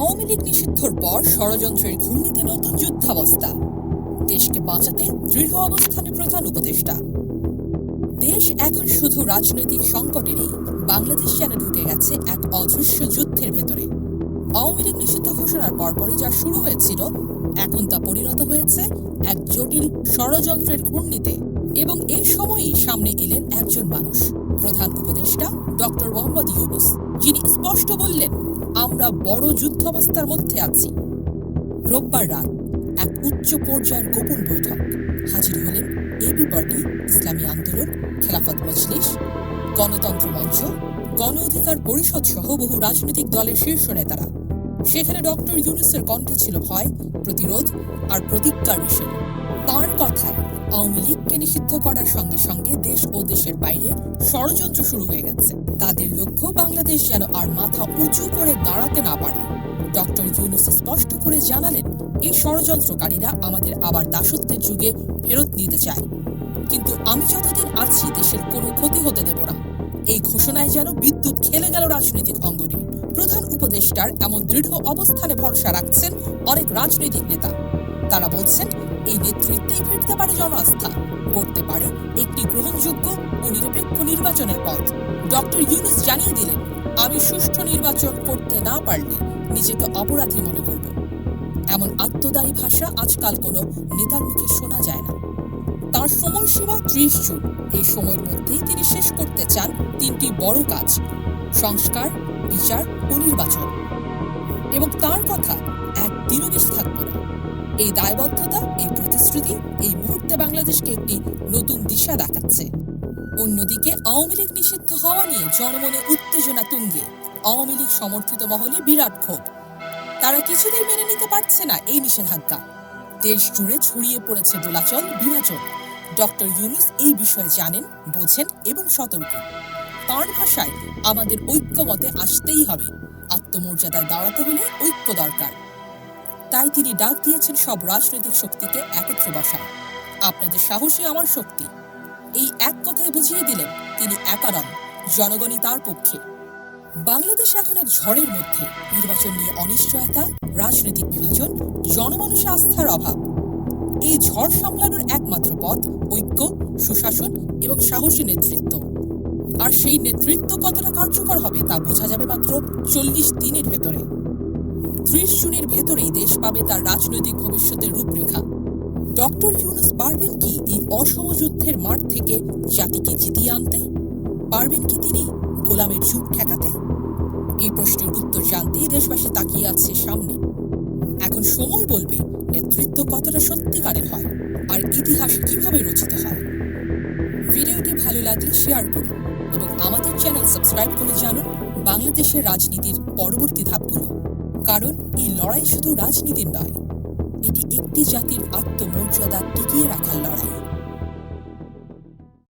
আওয়ামী লীগ নিষিদ্ধর পর ষড়যন্ত্রের ঘূর্ণিতে নতুন যুদ্ধাবস্থা। দেশকে বাঁচাতে দৃঢ় অবস্থানে প্রধান উপদেষ্টা। দেশ এখন শুধু রাজনৈতিক সংকটে নেই, বাংলাদেশ যেন ঢুকে গেছে এক অদৃশ্য যুদ্ধের ভেতরে। আওয়ামী লীগ নিষিদ্ধ ঘোষণার পরপরই যা শুরু হয়েছিল, এখন তা পরিণত হয়েছে এক জটিল ষড়যন্ত্রের ঘূর্ণিতে। এবং এই সময়ই সামনে এলেন একজন মানুষ, প্রধান উপদেষ্টা ডক্টর মোহাম্মদ ইউনুস, যিনি স্পষ্ট বললেন, আমরা বড় যুদ্ধাবস্থার মধ্যে আছি। রোববার রাত এক উচ্চ পর্যায়ের গোপন বৈঠক। হাজির হলেন এবি পার্টি, ইসলামী আন্দোলন, খেলাফত মজলিস, গণতন্ত্র মঞ্চ, গণ অধিকার পরিষদ সহ বহু রাজনৈতিক দলের শীর্ষ নেতারা। সেখানে ডক্টর ইউনুসের কণ্ঠে ছিল ভয়, প্রতিরোধ আর প্রতিজ্ঞার মিশেল তার কথায় আওয়ামী লীগকে নিষিদ্ধ করার সঙ্গে সঙ্গে দেশ ও দেশের বাইরে ষড়যন্ত্র শুরু হয়ে গেছে। তাদের লক্ষ্য, বাংলাদেশ যেন আর মাথা উঁচু করে দাঁড়াতে না পারে। ডক্টর ইউনুস স্পষ্ট করে জানালেন, এই ষড়যন্ত্রকারীরা আমাদের আবার দাসত্বের যুগে ফেরত নিতে চায়। কিন্তু আমি যতদিন আছি, দেশের কোনো ক্ষতি হতে দেব না। এই ঘোষণায় যেন বিদ্যুৎ খেলে গেল রাজনৈতিক অঙ্গনে। প্রধান উপদেষ্টার এমন দৃঢ় অবস্থানে ভরসা রাখছেন অনেক রাজনৈতিক নেতা। তারা বলছেন, এই নেতৃত্বেই ফিরতে পারে জনআস্থা। করতে পারে একটি গ্রহণযোগ্য ও নিরপেক্ষ নির্বাচনের পথ। ডক্টর ইউনুস জানিয়ে দিলেন, আমি সুষ্ঠু নির্বাচন করতে না পারলে নিজেকে অপরাধী মনে করব। এমন আত্মদায়ী ভাষা আজকাল কোনো নেতার মুখে শোনা যায় না। তার সময়সীমা ত্রিশ জুন। এই সময়ের মধ্যেই তিনি শেষ করতে চান তিনটি বড় কাজ, সংস্কার, বিচার ও নির্বাচন। এবং তার কথা একদিনও মিস থাকবে না। এই দায়বদ্ধতা, এই প্রতিশ্রুতি এই মুহূর্তে বাংলাদেশকে একটি নতুন দিশা দেখাচ্ছে। অন্যদিকে আওয়ামী লীগ নিষিদ্ধ হওয়া নিয়ে জনমনে উত্তেজনা তুঙ্গে। আওয়ামী লীগ সমর্থিত মহলে বিরাট ক্ষোভ। তারা কিছুতেই মেনে নিতে পারছে না এই নিষেধাজ্ঞা। দেশ জুড়ে ছড়িয়ে পড়েছে দোলাচল, বিভাজন। ডক্টর ইউনুস এই বিষয়ে জানেন, বোঝেন এবং সতর্ক। তার ভাষায় আমাদের ঐক্যমতে আসতেই হবে। আত্মমর্যাদায় দাঁড়াতে হলে ঐক্য দরকার। তাই তিনি ডাক দিয়েছেন সব রাজনৈতিক শক্তিকে একত্রে বসা আপনাদের সাহসী আমার শক্তি। এই এক কথায় বুঝিয়ে দিলেন তিনি একা নন, জনগণই তার পক্ষে। বাংলাদেশ এখন এক ঝড়ের মধ্যে। নির্বাচন নিয়ে অনিশ্চয়তা, রাজনৈতিক বিভাজন, জনমানুষে আস্থার অভাব। এই ঝড় সামলানোর একমাত্র পথ ঐক্য, সুশাসন এবং সাহসী নেতৃত্ব। আর সেই নেতৃত্ব কতটা কার্যকর হবে তা বোঝা যাবে মাত্র চল্লিশ দিনের ভেতরে। ত্রিশ জুনের ভেতরেই দেশ পাবে তার রাজনৈতিক ভবিষ্যতের রূপরেখা। ডক্টর ইউনুস পারবেন কি এই অসম যুদ্ধের মাঠ থেকে জাতিকে জিতিয়ে আনতে? পারবেন কি তিনি গোলামের যুগ ঠেকাতে? এই প্রশ্নের উত্তর জানতেই দেশবাসী তাকিয়ে আছে সামনে। এখন সময় বলবে নেতৃত্ব কতটা সত্যিকারের হয় আর ইতিহাস কীভাবে রচিত হয়। ভিডিওটি ভালো লাগলে শেয়ার করুন এবং আমাদের চ্যানেল সাবস্ক্রাইব করে জানুন বাংলাদেশের রাজনীতির পরবর্তী ধাপগুলো। কারণ এই লড়াই শুধু রাজনীতির নয় এটি একটি জাতির আত্মমর্যাদা টিকিয়ে রাখার লড়াই।